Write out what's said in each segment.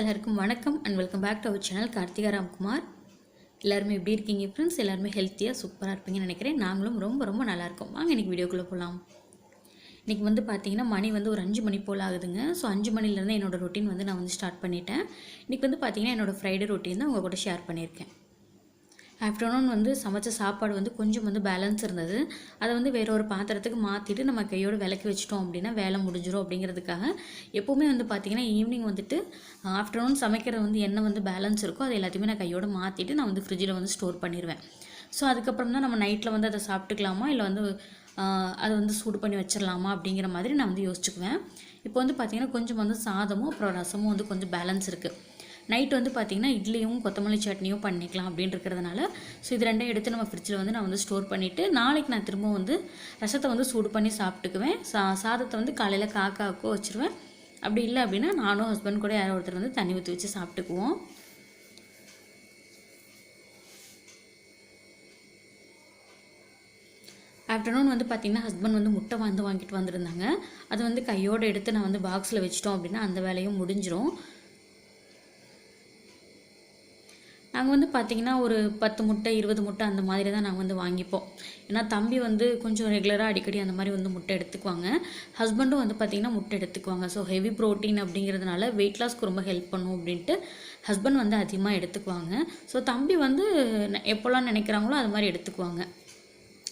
எல்லாருக்கும் வணக்கம் and welcome back to our channel Karthika Ramkumar. எல்லாருமே எப்படி இருக்கீங்க ஃப்ரெண்ட்ஸ் எல்லாருமே ஹெல்த்தியாக சூப்பராக இருப்பீங்கன்னு நினைக்கிறேன். நாங்களும் ரொம்ப ரொம்ப நல்லாயிருக்கோம் வாங்க இன்றைக்கி வீடியோக்குள்ளே போகலாம் இன்றைக்கி வந்து பார்த்தீங்கன்னா மணி வந்து ஒரு அஞ்சு மணி போல் ஆகுதுங்க. ஸோ அஞ்சு மணிலேருந்து என்னோடய ரொட்டீன் வந்து நான் வந்து ஸ்டார்ட் பண்ணிட்டேன். இன்றைக்கி வந்து பார்த்தீங்கன்னா என்னோடய ஃப்ரைடே ரொட்டீன் தான் உங்கள் கூட ஷேர் பண்ணியிருக்கேன். ஆஃப்டர்நூன் வந்து சமைச்ச சாப்பாடு வந்து கொஞ்சம் வந்து பேலன்ஸ் இருந்தது. அதை வந்து வேற ஒரு பாத்திரத்துக்கு மாற்றிட்டு நம்ம கையோடு விளக்கி வச்சிட்டோம் அப்படின்னா வேலை முடிஞ்சிடும் அப்படிங்கிறதுக்காக எப்போவுமே வந்து பார்த்திங்கன்னா ஈவினிங் வந்துட்டு ஆஃப்டர்நூன் சமைக்கிறது வந்து என்ன வந்து பேலன்ஸ் இருக்கோ அது எல்லாத்தையுமே நான் கையோடு மாற்றிட்டு நான் வந்து ஃப்ரிட்ஜில் வந்து ஸ்டோர் பண்ணிடுவேன் ஸோ அதுக்கப்புறம் தான் நம்ம நைட்டில் வந்து அதை சாப்பிட்டுக்கலாமா? இல்லை வந்து அதை வந்து சூடு பண்ணி வச்சிடலாமா? அப்படிங்கிற மாதிரி நான் வந்து யோசிச்சுக்குவேன். இப்போ வந்து பார்த்திங்கன்னா கொஞ்சம் வந்து சாதமும் அப்புறம் ரசமும் வந்து கொஞ்சம் பேலன்ஸ் இருக்குது நைட் வந்து பார்த்திங்கன்னா இட்லியும் கொத்தமல்லி சட்னியும் பண்ணிக்கலாம் அப்படின்னு இருக்கிறதுனால ஸோ இது ரெண்டையும் எடுத்து நம்ம ஃப்ரிட்ஜில் வந்து நான் வந்து ஸ்டோர் பண்ணிவிட்டு நாளைக்கு நான் திரும்ப வந்து ரசத்தை வந்து சூடு பண்ணி சாப்பிட்டுக்குவேன். சா சாதத்தை வந்து காலையில் காக்காவுக்கோ வச்சுருவேன். அப்படி இல்லை அப்படின்னா நானும் ஹஸ்பண்ட் கூட யாரோ ஒருத்தர் வந்து தண்ணி ஊற்றி வச்சு சாப்பிட்டுக்குவோம். ஆஃப்டர்நூன் வந்து பார்த்திங்கன்னா ஹஸ்பண்ட் வந்து முட்டை வந்து வாங்கிட்டு வந்திருந்தாங்க. அது வந்து கையோடு எடுத்து நான் வந்து பாக்ஸில் வச்சிட்டோம் அப்படின்னா அந்த வேலையும் முடிஞ்சிடும் நாங்கள் வந்து பார்த்திங்கன்னா ஒரு பத்து முட்டை இருபது முட்டை அந்த மாதிரி தான் நாங்கள் வந்து வாங்கிப்போம். ஏன்னா தம்பி வந்து கொஞ்சம் ரெகுலராக அடிக்கடி அந்த மாதிரி வந்து முட்டை எடுத்துக்குவாங்க. ஹஸ்பண்டும் வந்து பார்த்திங்கன்னா முட்டை எடுத்துக்குவாங்க. ஸோ ஹெவி ப்ரோட்டீன் அப்படிங்கிறதுனால வெயிட் லாஸ்க்கு ரொம்ப ஹெல்ப் பண்ணும் அப்படின்ட்டு ஹஸ்பண்ட் வந்து அதிகமாக எடுத்துக்குவாங்க. ஸோ தம்பி வந்து எப்போல்லாம் நினைக்கிறாங்களோ அது மாதிரி எடுத்துக்குவாங்க.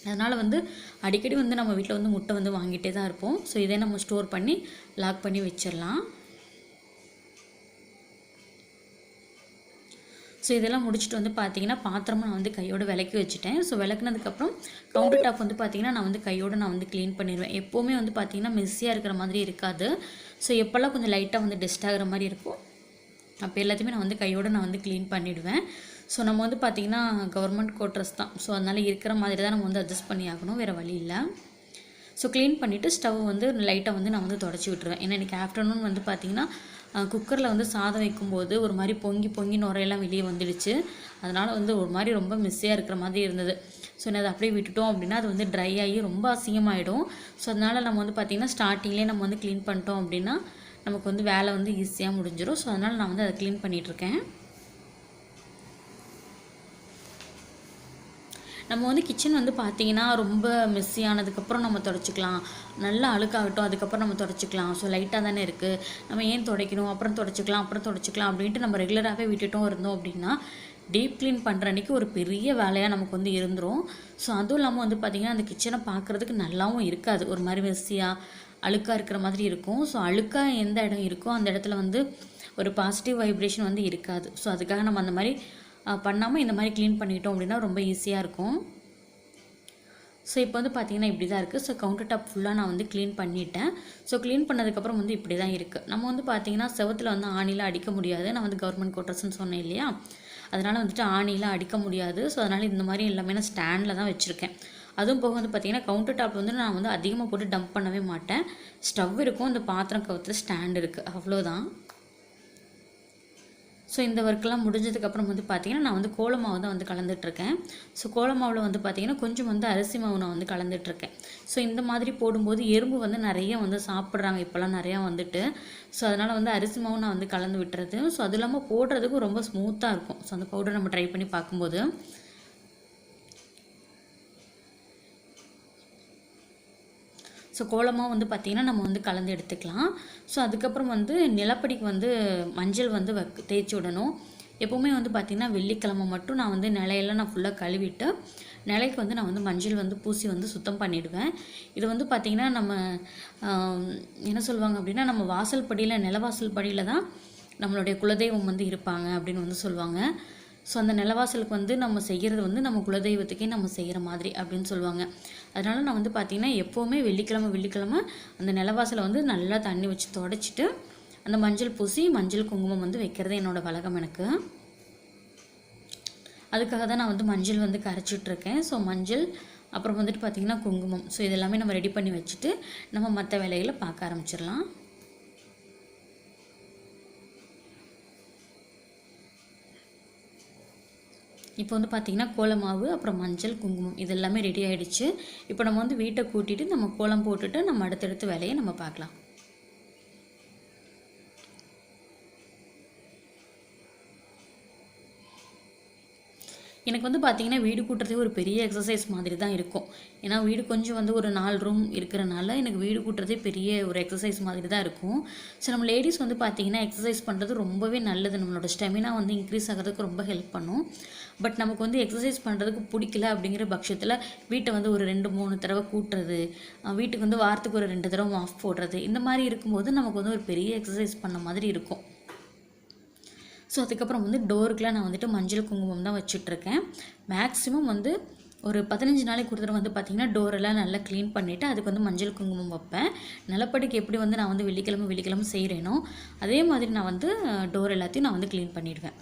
அதனால் வந்து அடிக்கடி வந்து நம்ம வீட்டில் வந்து முட்டை வந்து வாங்கிட்டே தான் இருப்போம். ஸோ இதே நம்ம ஸ்டோர் பண்ணி லாக் பண்ணி வச்சிடலாம். ஸோ இதெல்லாம் முடிச்சுட்டு வந்து பார்த்தீங்கன்னா பாத்திரமும் நான் வந்து கையோட விளக்கி வச்சுட்டேன். ஸோ விளக்குனதுக்கப்புறம் கவுண்டர் டாப் வந்து பார்த்தீங்கன்னா நான் வந்து கையோடு நான் வந்து க்ளீன் பண்ணிடுவேன் எப்போவுமே வந்து பார்த்தீங்கன்னா மெஸ்ஸியாக இருக்கிற மாதிரி இருக்காது. ஸோ எப்போல்லாம் கொஞ்சம் லைட்டாக வந்து டெஸ்ட் ஆகிற மாதிரி இருக்கும் அப்போ எல்லாத்தையுமே நான் வந்து கையோட நான் வந்து க்ளீன் பண்ணிவிடுவேன் ஸோ நம்ம வந்து பார்த்திங்கன்னா கவர்மெண்ட் கோட்ரஸ் தான். ஸோ அதனால் இருக்கிற மாதிரி தான் நம்ம வந்து அட்ஜஸ்ட் பண்ணி ஆகணும். வேறு வழி இல்லை. ஸோ க்ளீன் பண்ணிவிட்டு ஸ்டவ் வந்து லைட்டாக வந்து நான் வந்து தொடச்சி விட்டுருவேன். ஏன்னா எனக்கு ஆஃப்டர்நூன் வந்து பார்த்திங்கன்னா குக்கரில் வந்து சாதம் வைக்கும்போது ஒரு மாதிரி பொங்கி பொங்கி நுரையெல்லாம் வெளியே வந்துடுச்சு. அதனால் வந்து ஒரு மாதிரி ரொம்ப மிஸ்ஸியாக இருக்கிற மாதிரி இருந்தது. ஸோ அதை அப்படியே விட்டுட்டோம் அப்படின்னா அது வந்து ட்ரை ஆகி ரொம்ப அசிங்கமாயிடும். ஸோ அதனால் நம்ம வந்து பார்த்திங்கன்னா ஸ்டார்டிங்லேயே நம்ம வந்து க்ளீன் பண்ணிட்டோம் அப்படின்னா நமக்கு வந்து வேலை வந்து ஈஸியாக முடிஞ்சிடும் ஸோ அதனால் நான் வந்து அதை க்ளீன் பண்ணிகிட்ருக்கேன் நம்ம வந்து கிச்சன் வந்து பார்த்தீங்கன்னா ரொம்ப மெஸ்ஸி ஆனதுக்கப்புறம் நம்ம தொடச்சிக்கலாம். நல்லா அழுக்காகட்டும் அதுக்கப்புறம் நம்ம தொடச்சிக்கலாம். ஸோ லைட்டாக தானே இருக்குது நம்ம ஏன் துடைக்கணும்? அப்புறம் தொடச்சிக்கலாம் அப்புறம் தொடச்சிக்கலாம் அப்படின்ட்டு நம்ம ரெகுலராகவே விட்டுட்டும் இருந்தோம் அப்படின்னா டீப் க்ளீன் பண்ணுற அன்றைக்கி ஒரு பெரிய வேலையாக நமக்கு வந்து இருந்துரும். ஸோ அதுவும் இல்லாமல் வந்து பார்த்திங்கன்னா அந்த கிச்சனை பார்க்குறதுக்கு நல்லாவும் இருக்காது. ஒரு மாதிரி மெஸ்ஸியாக அழுக்காக இருக்கிற மாதிரி இருக்கும். ஸோ அழுக்காக எந்த இடம் இருக்கோ அந்த இடத்துல வந்து ஒரு பாசிட்டிவ் வைப்ரேஷன் வந்து இருக்காது. ஸோ அதுக்காக நம்ம அந்த மாதிரி பண்ணாமல் இந்த மாதிரி க்ளீன் பண்ணிக்கிட்டோம் அப்படின்னா ரொம்ப ஈஸியாக இருக்கும். ஸோ இப்போ வந்து பார்த்திங்கன்னா இப்படி தான் இருக்குது ஸோ கவுண்டர் டாப் ஃபுல்லாக நான் வந்து க்ளீன் பண்ணிட்டேன். ஸோ க்ளீன் பண்ணதுக்கப்புறம் வந்து இப்படி தான் இருக்குது நம்ம வந்து பார்த்திங்கன்னா செவத்தில் வந்து ஆணிலாம் அடிக்க முடியாது. நான் வந்து கவர்மெண்ட் கோட்டர்ஸ்னு சொன்னேன் இல்லையா? அதனால் வந்துட்டு ஆணிலாம் அடிக்க முடியாது. ஸோ அதனால் இந்த மாதிரி எல்லாமே நான் ஸ்டாண்டில் தான் வச்சுருக்கேன். அதுவும் போக வந்து பார்த்திங்கன்னா கவுண்டர் டாப் வந்து நான் வந்து அதிகமாக போட்டு டம்ப் பண்ணவே மாட்டேன். ஸ்டவ் இருக்கும். இந்த பாத்திரம் கவுத்து ஸ்டாண்ட் இருக்குது அவ்வளோதான் ஸோ இந்த ஒர்க்கெல்லாம் முடிஞ்சதுக்கப்புறம் வந்து பார்த்திங்கன்னா நான் வந்து கோலமாவு தான் வந்து கலந்துட்டுருக்கேன் ஸோ கோலமாவில் வந்து பார்த்திங்கன்னா கொஞ்சம் வந்து அரிசி மாவு நான் வந்து கலந்துட்டுருக்கேன் ஸோ இந்த மாதிரி போடும்போது எறும்பு வந்து நிறைய வந்து சாப்பிட்றாங்க. இப்போல்லாம் நிறையா வந்துட்டு. ஸோ அதனால் வந்து அரிசி மாவு நான் வந்து கலந்து விட்டுறது. ஸோ அது இல்லாமல் போடுறதுக்கும் ரொம்ப ஸ்மூத்தாக இருக்கும். ஸோ அந்த பவுடர் நம்ம ட்ரை பண்ணி பார்க்கும்போது. ஸோ கோலமாக வந்து பார்த்திங்கன்னா நம்ம வந்து கலந்து எடுத்துக்கலாம். ஸோ அதுக்கப்புறம் வந்து நிலப்படிக்கு வந்து மஞ்சள் வந்து வ தேய்ச்சி விடணும். எப்போவுமே வந்து பார்த்திங்கன்னா வெள்ளிக்கிழமை மட்டும் நான் வந்து நிலையெல்லாம் நான் ஃபுல்லாக கழுவிட்டு நிலைக்கு வந்து நான் வந்து மஞ்சள் வந்து பூசி வந்து சுத்தம் பண்ணிவிடுவேன் இது வந்து பார்த்திங்கன்னா நம்ம என்ன சொல்லுவாங்க அப்படின்னா நம்ம வாசல் படியில் நிலவாசல் படியில் தான் நம்மளுடைய குலதெய்வம் வந்து இருப்பாங்க அப்படின்னு வந்து சொல்லுவாங்க. ஸோ அந்த நிலவாசலுக்கு வந்து நம்ம செய்கிறது வந்து நம்ம குலதெய்வத்துக்கே நம்ம செய்கிற மாதிரி அப்படின்னு சொல்லுவாங்க. அதனால் நான் வந்து பார்த்திங்கன்னா எப்போவுமே வெள்ளிக்கிழமை வெள்ளிக்கிழமை அந்த நிலவாசலை வந்து நல்லா தண்ணி வச்சு தொடச்சிட்டு அந்த மஞ்சள் பூசி மஞ்சள் குங்குமம் வந்து வைக்கிறது என்னோடய வழக்கம் எனக்கு. அதுக்காக தான் நான் வந்து மஞ்சள் வந்து கரைச்சிட்ருக்கேன். ஸோ மஞ்சள் அப்புறம் வந்துட்டு பார்த்திங்கன்னா குங்குமம். ஸோ இதெல்லாமே நம்ம ரெடி பண்ணி வச்சுட்டு நம்ம மற்ற வேலைகளை பார்க்க ஆரம்பிச்சிடலாம். இப்போ வந்து பார்த்திங்கன்னா கோலமாவு அப்புறம் மஞ்சள் குங்குமம் இது எல்லாமே ரெடி ஆகிடுச்சு இப்போ நம்ம வந்து வீட்டை கூட்டிட்டு நம்ம கோலம் போட்டுட்டு நம்ம அடுத்தடுத்த வேலையை நம்ம பார்க்கலாம். எனக்கு வந்து பார்த்தீங்கன்னா வீடு கூட்டுறதே ஒரு பெரிய எக்ஸசைஸ் மாதிரி தான் இருக்கும். ஏன்னா வீடு கொஞ்சம் வந்து ஒரு நாலு ரூம் இருக்கிறனால எனக்கு வீடு கூட்டுறதே பெரிய ஒரு எக்ஸசைஸ் மாதிரி தான் இருக்கும். ஸோ நம்ம லேடிஸ் வந்து பார்த்தீங்கன்னா எக்ஸசைஸ் பண்ணுறது ரொம்பவே நல்லது. நம்மளோட ஸ்டெமினா வந்து இன்க்ரீஸ் ஆகிறதுக்கு ரொம்ப ஹெல்ப் பண்ணும். பட் நமக்கு வந்து எக்ஸசைஸ் பண்ணுறதுக்கு பிடிக்கல அப்படிங்கிற பட்சத்தில் வீட்டை வந்து ஒரு ரெண்டு மூணு தடவை கூட்டுறது வீட்டுக்கு வந்து வாரத்துக்கு ஒரு ரெண்டு தடவை ஆஃப் போடுறது இந்த மாதிரி இருக்கும்போது நமக்கு வந்து ஒரு பெரிய எக்ஸசைஸ் பண்ண மாதிரி இருக்கும். ஸோ அதுக்கப்புறம் வந்து டோருக்குலாம் நான் வந்துட்டு மஞ்சள் குங்குமம் தான் வச்சிட்ருக்கேன். மேக்ஸிமம் வந்து ஒரு பதினஞ்சு நாளைக்கு ஒரு தடவை வந்து பார்த்திங்கன்னா டோரெல்லாம் நல்லா க்ளீன் பண்ணிவிட்டு அதுக்கு வந்து மஞ்சள் குங்குமம் வைப்பேன். நிலப்படிக்கு எப்படி வந்து நான் வந்து வெள்ளிக்கிழமை வெள்ளிக்கிழமை செய்கிறேனோ அதே மாதிரி நான் வந்து டோர் எல்லாத்தையும் நான் வந்து க்ளீன் பண்ணிடுவேன்.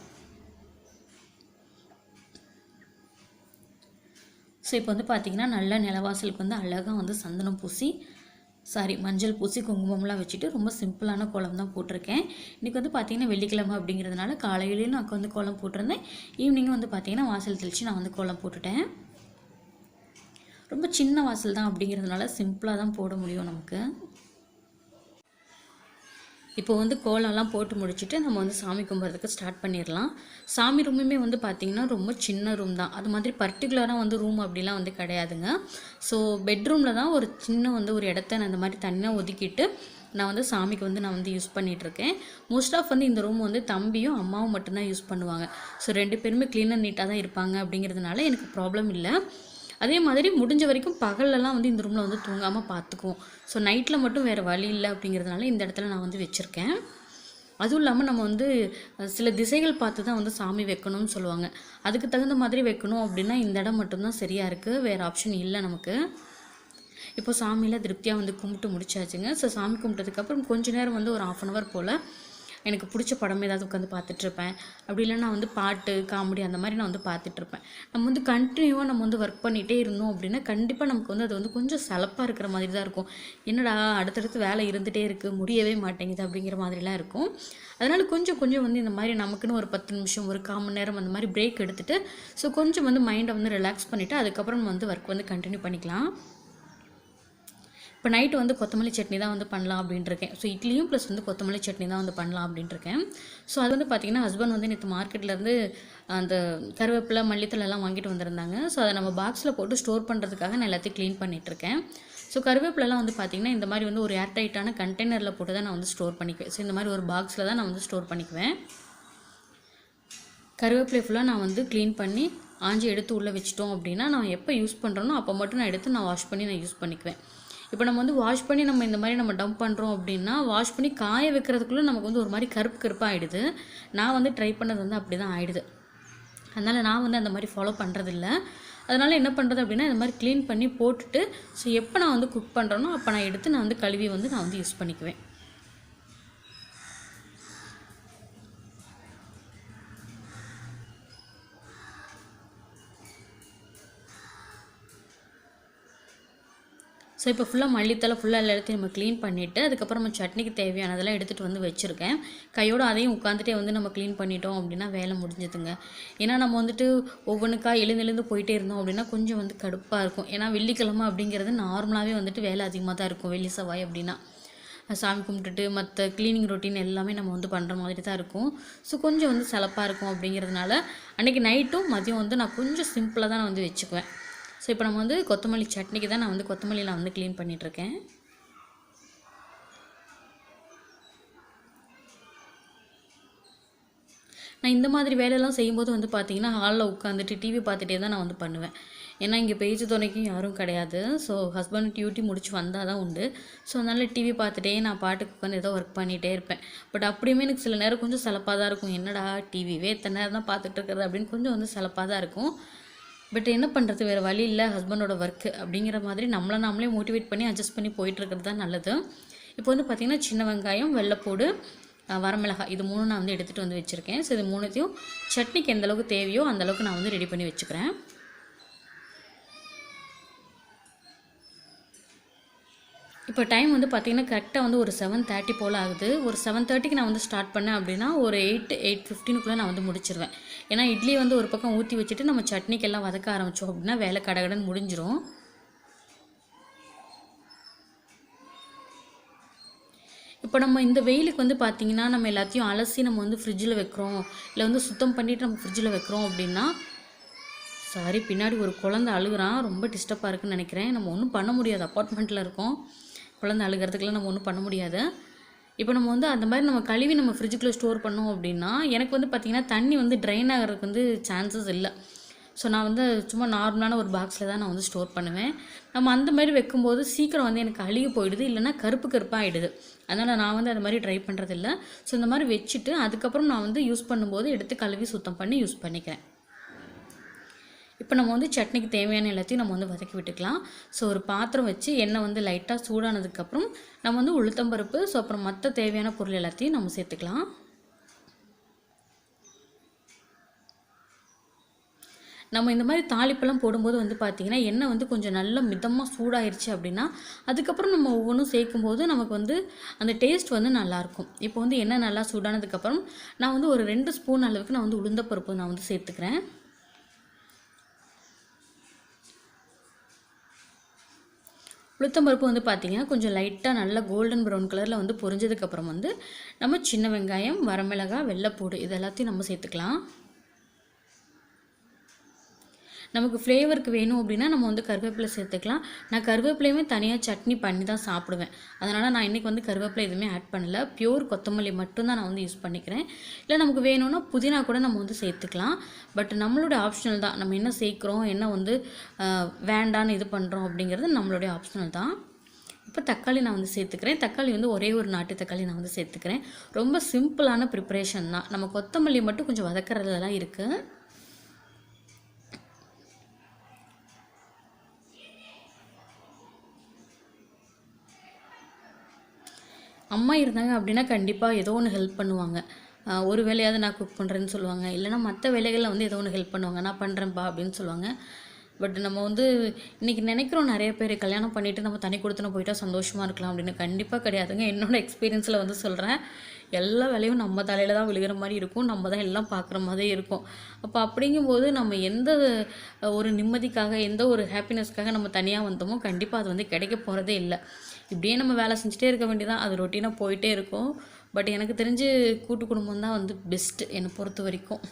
ஸோ இப்போ வந்து பார்த்திங்கன்னா நல்லா நிலவாசலுக்கு வந்து அழகாக வந்து சந்தனம் பூசி சாரி மஞ்சள் பூசி குங்குமம்லாம் வச்சுட்டு ரொம்ப சிம்பிளான கோலம் தான் போட்டிருக்கேன். இன்றைக்கி வந்து பார்த்திங்கன்னா வெள்ளிக்கிழமை அப்படிங்கிறதுனால காலையிலேயும் நான் வந்து கோலம் போட்டிருந்தேன். ஈவினிங்கும் வந்து பார்த்திங்கன்னா வாசல் தெளித்து நான் வந்து கோலம் போட்டுட்டேன். ரொம்ப சின்ன வாசல் தான் அப்படிங்கிறதுனால சிம்பிளாக தான் போட முடியும் நமக்கு. இப்போ வந்து கோலம்லாம் போட்டு முடிச்சுட்டு நம்ம வந்து சாமி கும்பிட்றதுக்கு ஸ்டார்ட் பண்ணிடலாம். சாமி ரூமுமே வந்து பார்த்திங்கன்னா ரொம்ப சின்ன ரூம் தான். அது மாதிரி பர்டிகுலராக வந்து ரூம் அப்படிலாம் வந்து கிடையாதுங்க. ஸோ பெட்ரூமில் தான் ஒரு சின்ன வந்து ஒரு இடத்த நான் இந்த மாதிரி தனியாக ஒதுக்கிட்டு நான் வந்து சாமிக்கு வந்து நான் வந்து யூஸ் பண்ணிகிட்ருக்கேன் மோஸ்ட் ஆஃப் வந்து இந்த ரூம் வந்து தம்பியும் அம்மாவும் மட்டும்தான் யூஸ் பண்ணுவாங்க. ஸோ ரெண்டு பேருமே க்ளீனாக நீட்டாக தான் இருப்பாங்க அப்படிங்கிறதுனால எனக்கு ப்ராப்ளம் இல்லை. அதே மாதிரி முடிஞ்ச வரைக்கும் பகல்லலாம் வந்து இந்த ரூமில் வந்து தூங்காமல் பார்த்துக்குவோம் ஸோ நைட்டில் மட்டும் வேறு வழி இல்லை அப்படிங்கிறதுனால இந்த இடத்துல நான் வந்து வச்சுருக்கேன். அதுவும் இல்லாமல் நம்ம வந்து சில திசைகள் பார்த்து தான் வந்து சாமி வைக்கணும்னு சொல்லுவாங்க. அதுக்கு தகுந்த மாதிரி வைக்கணும் அப்படின்னா இந்த இடம் மட்டும்தான் சரியாக இருக்குது வேறு ஆப்ஷன் இல்லை நமக்கு. இப்போ சாமியில் திருப்தியாக வந்து கும்பிட்டு முடிச்சாச்சுங்க. ஸோ சாமி கும்பிட்டதுக்கப்புறம் கொஞ்ச நேரம் வந்து ஒரு ஆஃப் அன் ஹவர் போல் எனக்கு பிடிச்ச படம் ஏதாவது உட்காந்து பார்த்துட்ருப்பேன். அப்படி இல்லைன்னா வந்து பாட்டு காமெடி அந்த மாதிரி நான் வந்து பார்த்துட்ருப்பேன். நம்ம வந்து கண்டினியூவாக நம்ம வந்து ஒர்க் பண்ணிகிட்டே இருந்தோம் அப்படின்னா கண்டிப்பாக நமக்கு வந்து அது வந்து கொஞ்சம் சலப்பாக இருக்கிற மாதிரி தான் இருக்கும். என்னடா அடுத்தடுத்து வேலை இருந்துகிட்டே இருக்குது முடியவே மாட்டேங்குது அப்படிங்கிற மாதிரிலாம் இருக்கும். அதனால் கொஞ்சம் கொஞ்சம் வந்து இந்த மாதிரி நமக்குன்னு ஒரு பத்து நிமிஷம் ஒரு கால் மணி நேரம் அந்த மாதிரி பிரேக் எடுத்துகிட்டு ஸோ கொஞ்சம் வந்து மைண்டை வந்து ரிலாக்ஸ் பண்ணிவிட்டு அதுக்கப்புறம் வந்து ஒர்க் வந்து கண்டினியூ பண்ணிக்கலாம். இப்போ நைட்டு வந்து கொத்தமல்லி சட்னி தான் வந்து பண்ணலாம் அப்படின்ட்டு இருக்கேன் ஸோ இட்லியும் ப்ளஸ் வந்து கொத்தமல்லி சட்னி தான் வந்து பண்ணலாம் அப்படின்ட்டு இருக்கேன் ஸோ அது வந்து பார்த்திங்கன்னா ஹஸ்பண்ட் வந்து நேற்று மார்க்கெட்லேருந்து அந்த கருவேப்பிலை மல்லித்தலை எல்லாம் வாங்கிட்டு வந்திருந்தாங்க. ஸோ அதை நம்ம பாக்ஸில் போட்டு ஸ்டோர் பண்ணுறதுக்காக நான் எல்லாத்தையும் க்ளீன் பண்ணிகிட்ருக்கேன் ஸோ கருவேப்பிலலாம் வந்து பார்த்திங்கன்னா இந்த மாதிரி வந்து ஒரு ஏர் டைட்டான கண்டெய்னரில் போட்டு தான் நான் வந்து ஸ்டோர் பண்ணிக்குவேன். ஸோ இந்த மாதிரி ஒரு பாக்ஸில் தான் நான் வந்து ஸ்டோர் பண்ணிக்குவேன். கருவேப்பிலை ஃபுல்லாக நான் வந்து க்ளீன் பண்ணி ஆஞ்சி எடுத்து உள்ளே வச்சிட்டோம் அப்படின்னா நான் எப்போ யூஸ் பண்ணுறேனோ அப்போ மட்டும் நான் எடுத்து நான் வாஷ் பண்ணி நான் யூஸ் பண்ணிக்குவேன். இப்போ நம்ம வந்து வாஷ் பண்ணி நம்ம இந்த மாதிரி நம்ம டம்ப் பண்ணுறோம் அப்படின்னா வாஷ் பண்ணி காய வைக்கிறதுக்குள்ளே நமக்கு வந்து ஒரு மாதிரி கருப்பு கருப்பாகிடுது நான் வந்து ட்ரை பண்ணது வந்து அப்படி தான் ஆகிடுது அதனால் நான் வந்து அந்த மாதிரி ஃபாலோ பண்ணுறதில்ல அதனால் என்ன பண்ணுறது அப்படின்னா இந்த மாதிரி க்ளீன் பண்ணி போட்டுட்டு ஸோ எப்போ நான் வந்து குக் பண்ணுறேனோ அப்போ நான் எடுத்து நான் வந்து கழுவி வந்து நான் வந்து யூஸ் பண்ணிக்குவேன். ஸோ இப்போ ஃபுல்லாக மல்லித்தலை ஃபுல்லாக எல்லா இடத்தையும் நம்ம க்ளீன் பண்ணிவிட்டு அதுக்கப்புறம் நம்ம சட்னிக்கு தேவையானதெல்லாம் எடுத்துகிட்டு வந்து வச்சுருக்கேன். கையோடு அதையும் உட்காந்துட்டே வந்து நம்ம க்ளீன் பண்ணிட்டோம் அப்படின்னா வேலை முடிஞ்சதுங்க. ஏன்னா நம்ம வந்துட்டு ஒவ்வொன்றுக்கா எழுந்து எழுந்து போயிட்டே இருந்தோம் அப்படின்னா கொஞ்சம் வந்து கடுப்பாக இருக்கும். ஏன்னா வெள்ளிக்கிழமை அப்படிங்கிறது நார்மலாகவே வந்துட்டு வேலை அதிகமாக தான் இருக்கும். வெள்ளி செவ்வாய் அப்படின்னா. சாமி கும்பிட்டுட்டு மற்ற க்ளீனிங் ரொட்டீன் எல்லாமே நம்ம வந்து பண்ணுற மாதிரி தான் இருக்கும். ஸோ கொஞ்சம் வந்து சலப்பாக இருக்கும் அப்படிங்கிறதுனால அன்றைக்கி நைட்டும் மதியம் வந்து நான் கொஞ்சம் சிம்பிளாக தான் நான் வந்து வச்சுக்குவேன். ஸோ இப்போ நம்ம வந்து கொத்தமல்லி சட்னிக்கு தான் நான் வந்து கொத்தமல்லி நான் வந்து க்ளீன் பண்ணிகிட்ருக்கேன் நான் இந்த மாதிரி வேலையெல்லாம் செய்யும்போது வந்து பார்த்தீங்கன்னா ஹாலில் உட்காந்துட்டு டிவி பார்த்துட்டே தான் நான் வந்து பண்ணுவேன். ஏன்னா இங்கே பேச்சு துணைக்கும் யாரும் கிடையாது. ஸோ ஹஸ்பண்ட் டியூட்டி முடிச்சு வந்தால் தான் உண்டு. ஸோ அதனால் டிவி பார்த்துட்டே நான் பாட்டுக்கு உட்காந்து ஏதோ ஒர்க் பண்ணிகிட்டே இருப்பேன். பட் அப்படியுமே எனக்கு சில நேரம் கொஞ்சம் சிலப்பாக தான் இருக்கும். என்னடா டிவிவே எத்தனை நேரம் தான் பார்த்துட்டு இருக்கிறது அப்படின்னு கொஞ்சம் வந்து சிலப்பாக தான் இருக்கும். பட் என்ன பண்ணுறது வேறு வழி இல்லை. ஹஸ்பண்டோட ஒர்க்கு அப்படிங்கிற மாதிரி நம்மளை நாமளே மோட்டிவேட் பண்ணி அட்ஜஸ்ட் பண்ணி போயிட்டுருக்கிறது தான் நல்லது. இப்போ வந்து பார்த்திங்கன்னா சின்ன வெங்காயம் வெள்ளைப்பூடு வரமிளகாய் இது மூணு நான் வந்து எடுத்துகிட்டு வந்து வச்சுருக்கேன். ஸோ இது மூணுத்தையும் சட்னிக்கு எந்த அளவுக்கு தேவையோ அந்தளவுக்கு நான் வந்து ரெடி பண்ணி வச்சுக்கிறேன். இப்போ டைம் வந்து பார்த்திங்கன்னா கரெக்டாக வந்து ஒரு செவன் தேர்ட்டி போல் ஆகுது. ஒரு செவன் தேர்ட்டிக்கு நான் வந்து ஸ்டார்ட் பண்ணேன் அப்படின்னா ஒரு எயிட் எயிட் ஃபிஃப்டினுக்குள்ளே நான் வந்து முடிச்சிருவேன். ஏன்னா இட்லி வந்து ஒரு பக்கம் ஊற்றி வச்சுட்டு நம்ம சட்னிக்கெல்லாம் வதக்க ஆரம்பித்தோம் அப்படின்னா வேலை கடகடன்னு முடிஞ்சிடும் இப்போ நம்ம இந்த வெயிலுக்கு வந்து பார்த்திங்கன்னா நம்ம எல்லாத்தையும் அலசி நம்ம வந்து ஃப்ரிட்ஜில் வைக்கிறோம். இல்லை வந்து சுத்தம் பண்ணிவிட்டு நம்ம ஃப்ரிட்ஜில் வைக்கிறோம் அப்படின்னா சாரி பின்னாடி ஒரு குழந்தை அழுகுறான். ரொம்ப டிஸ்டர்பாக இருக்குன்னு நினைக்கிறேன். நம்ம ஒன்றும் பண்ண முடியாது. அப்பார்ட்மெண்ட்டில் இருக்கோம். குழந்தை அழுகிறதுக்கெல்லாம் நம்ம ஒன்றும் பண்ண முடியாது. இப்போ நம்ம வந்து அந்த மாதிரி நம்ம கழுவி நம்ம ஃப்ரிட்ஜுக்குள்ளே ஸ்டோர் பண்ணோம் அப்படின்னா எனக்கு வந்து பார்த்திங்கன்னா தண்ணி வந்து ட்ரைன் ஆகிறதுக்கு வந்து சான்சஸ் இல்லை. ஸோ நான் வந்து சும்மா நார்மலான ஒரு பாக்ஸில் தான் நான் வந்து ஸ்டோர் பண்ணுவேன். நம்ம அந்த மாதிரி வைக்கும்போது சீக்கிரம் வந்து எனக்கு அழுகி போயிடுது இல்லைன்னா கருப்பு கருப்பாக ஆகிடுது அதனால் நான் வந்து அது மாதிரி ட்ரை பண்ணுறதில்ல ஸோ இந்த மாதிரி வச்சுட்டு அதுக்கப்புறம் நான் வந்து யூஸ் பண்ணும்போது எடுத்து கழுவி சுத்தம் பண்ணி யூஸ் பண்ணிக்கிறேன். இப்போ நம்ம வந்து சட்னிக்கு தேவையான எல்லாத்தையும் நம்ம வந்து வதக்கி விட்டுக்கலாம். ஸோ ஒரு பாத்திரம் வச்சு எண்ணெய் வந்து லைட்டாக சூடானதுக்கப்புறம் நம்ம வந்து உளுத்தம்பருப்பு ஸோ அப்புறம் மற்ற தேவையான பொருள் எல்லாத்தையும் நம்ம சேர்த்துக்கலாம். நம்ம இந்த மாதிரி தாளிப்பெல்லாம் போடும்போது வந்து பார்த்திங்கன்னா எண்ணெய் வந்து கொஞ்சம் நல்லா மிதமாக சூடாயிருச்சு அப்படின்னா அதுக்கப்புறம் நம்ம ஒவ்வொன்றும் சேர்க்கும்போது நமக்கு வந்து அந்த டேஸ்ட் வந்து நல்லாயிருக்கும். இப்போ வந்து எண்ணெய் நல்லா சூடானதுக்கப்புறம் நான் வந்து ஒரு ரெண்டு ஸ்பூன் அளவுக்கு நான் வந்து உளுந்தப்பருப்பு நான் வந்து சேர்த்துக்கிறேன். உளுத்தம்பருப்பு வந்து பார்த்திங்கன்னா கொஞ்சம் லைட்டாக நல்லா கோல்டன் ப்ரௌன் கலரில் வந்து பொரிஞ்சதுக்கப்புறம் வந்து நம்ம சின்ன வெங்காயம் வரமிளகாய் வெள்ளைப்பூடு இது எல்லாத்தையும் நம்ம சேர்த்துக்கலாம். நமக்கு ஃப்ளேவருக்கு வேணும் அப்படின்னா நம்ம வந்து கருவேப்பிலை சேர்த்துக்கலாம். நான் கருவேப்பிலையுமே தனியாக சட்னி பண்ணி தான் சாப்பிடுவேன். அதனால் நான் இன்றைக்கி வந்து கருவேப்பிலை எதுவுமே ஆட் பண்ணல. பியூர் கொத்தமல்லி மட்டும்தான் நான் வந்து யூஸ் பண்ணிக்கிறேன். இல்லை நமக்கு வேணும்னா புதினா கூட நம்ம வந்து சேர்த்துக்கலாம். பட் நம்மளோட ஆப்ஷனல் தான். நம்ம என்ன சேர்க்குறோம் என்ன வந்து வேண்டான்னு இது பண்ணுறோம் அப்படிங்கிறது நம்மளுடைய ஆப்ஷனல் தான். இப்போ தக்காளி நான் வந்து சேர்த்துக்கிறேன். தக்காளி வந்து ஒரே ஒரு நாட்டு தக்காளி நான் வந்து சேர்த்துக்கிறேன். ரொம்ப சிம்பிளான ப்ரிப்பரேஷன் தான். நம்ம கொத்தமல்லி மட்டும் கொஞ்சம் வதக்கிறதுலாம் இருக்குது அம்மா இருந்தாங்க அப்படின்னா கண்டிப்பாக ஏதோ ஒன்று ஹெல்ப் பண்ணுவாங்க. ஒரு வேலையாவது நான் குக் பண்ணுறேன்னு சொல்லுவாங்க. இல்லைனா மற்ற வேலைகளில் வந்து ஏதோ ஒன்று ஹெல்ப் பண்ணுவாங்க. நான் பண்ணுறேன்ப்பா அப்படின்னு சொல்லுவாங்க. பட் நம்ம வந்து இன்றைக்கி நினைக்கிறோம் நிறைய பேர் கல்யாணம் பண்ணிவிட்டு நம்ம தனி கொடுத்துன போயிட்டால் சந்தோஷமாக இருக்கலாம் அப்படின்னு. கண்டிப்பாக கிடையாதுங்க. என்னோடய எக்ஸ்பீரியன்ஸில் வந்து சொல்கிறேன் எல்லா வேலையும் நம்ம தலையில் தான் விழுகிற மாதிரி இருக்கும். நம்ம தான் எல்லாம் பார்க்குற மாதிரி இருக்கும். அப்போ அப்படிங்கும்போது நம்ம எந்த ஒரு நிம்மதிக்காக எந்த ஒரு ஹாப்பினஸ்க்காக நம்ம தனியாக வந்தோமோ கண்டிப்பாக அது வந்து கிடைக்க போகிறதே இல்லை. இப்படியே நம்ம வேலை செஞ்சுட்டே இருக்க வேண்டியதான் அது ரொட்டீனாக போயிட்டே இருக்கும். பட் எனக்கு தெரிஞ்சு கூட்டு குடும்பம் தான் வந்து பெஸ்ட்டு என்னை பொறுத்த வரைக்கும்.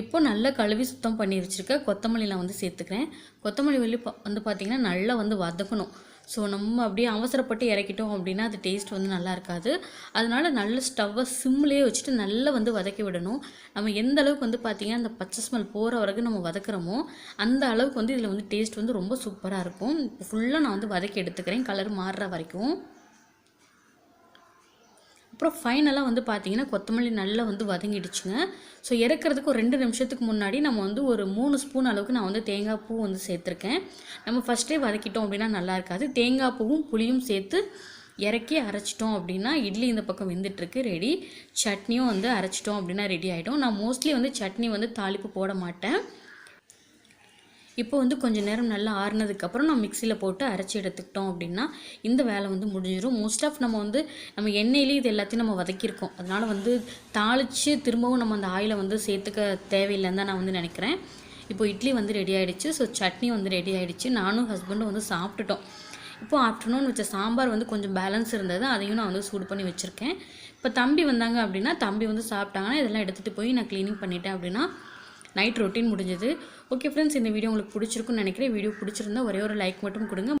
இப்போ நல்லா கழுவி சுத்தம் பண்ணி வச்சுருக்க கொத்தமல்லி நான் வந்து சேர்த்துக்கிறேன். கொத்தமல்லி வெளி வந்து பார்த்திங்கன்னா நல்லா வந்து வதக்கணும். ஸோ நம்ம அப்படியே அவசரப்பட்டு இறக்கிட்டோம் அப்படின்னா அது டேஸ்ட் வந்து நல்லா இருக்காது. அதனால நல்ல ஸ்டவ்வை சிம்லேயே வச்சுட்டு நல்லா வந்து வதக்கி விடணும். நம்ம எந்த அளவுக்கு வந்து பார்த்திங்கன்னா அந்த பச்சை ஸ்மெல் போகிற வரைக்கும் நம்ம வதக்குறோமோ அந்த அளவுக்கு வந்து இதில் வந்து டேஸ்ட் வந்து ரொம்ப சூப்பராக இருக்கும். இப்போ ஃபுல்லாக நான் வந்து வதக்கி எடுத்துக்கிறேன். கலர் மாறுற வரைக்கும். அப்புறம் ஃபைனலாக வந்து பார்த்தீங்கன்னா கொத்தமல்லி நல்லா வந்து வதங்கிடுச்சுங்க. ஸோ இறக்கிறதுக்கு ஒரு ரெண்டு நிமிஷத்துக்கு முன்னாடி நம்ம வந்து ஒரு மூணு ஸ்பூன் அளவுக்கு நான் வந்து தேங்காய் பூ வந்து சேர்த்துருக்கேன். நம்ம ஃபஸ்ட்டே வதக்கிட்டோம் அப்படின்னா நல்லா இருக்காது. தேங்காய் பூவும் புளியும் சேர்த்து இறக்கி அரைச்சிட்டோம் அப்படின்னா இட்லி இந்த பக்கம் வெந்துட்டுருக்கு ரெடி சட்னியும் வந்து அரைச்சிட்டோம் அப்படின்னா ரெடி ஆகிடும் நான் மோஸ்ட்லி வந்து சட்னி வந்து தாளிப்பு போட மாட்டேன். இப்போ வந்து கொஞ்சம் நேரம் நல்லா ஆறுனதுக்கப்புறம் நம்ம மிக்சியில் போட்டு அரைச்சி எடுத்துக்கிட்டோம் அப்படின்னா இந்த வேலை வந்து முடிஞ்சிடும் மோஸ்ட் ஆஃப் நம்ம வந்து நம்ம எண்ணெயிலே இது எல்லாத்தையும் நம்ம வதக்கியிருக்கோம். அதனால் வந்து தாளித்து திரும்பவும் நம்ம அந்த ஆயிலை வந்து சேர்த்துக்க தேவையில்லைன்னு தான் நான் வந்து நினைக்கிறேன். இப்போ இட்லி வந்து ரெடி ஆகிடுச்சு ஸோ சட்னி வந்து ரெடி ஆகிடுச்சு நானும் ஹஸ்பண்டும் வந்து சாப்பிட்டுட்டோம். இப்போ ஆஃப்டர்நூன் வச்ச சாம்பார் வந்து கொஞ்சம் பேலன்ஸ் இருந்தது. அதையும் நான் வந்து சூடு பண்ணி வச்சுருக்கேன். இப்போ தம்பி வந்தாங்க அப்படின்னா தம்பி வந்து சாப்பிட்டாங்கன்னா இதெல்லாம் எடுத்துகிட்டு போய் நான் க்ளீனிங் பண்ணிட்டேன் அப்படின்னா நைட் ரொட்டீன் முடிஞ்சது. ஓகே ஃப்ரெண்ட்ஸ் இந்த வீடியோ உங்களுக்கு பிடிச்சிருக்குன்னு நினைக்கிறேன். வீடியோ பிடிச்சிருந்தா ஒரே ஒரு லைக் மட்டும் கொடுங்க.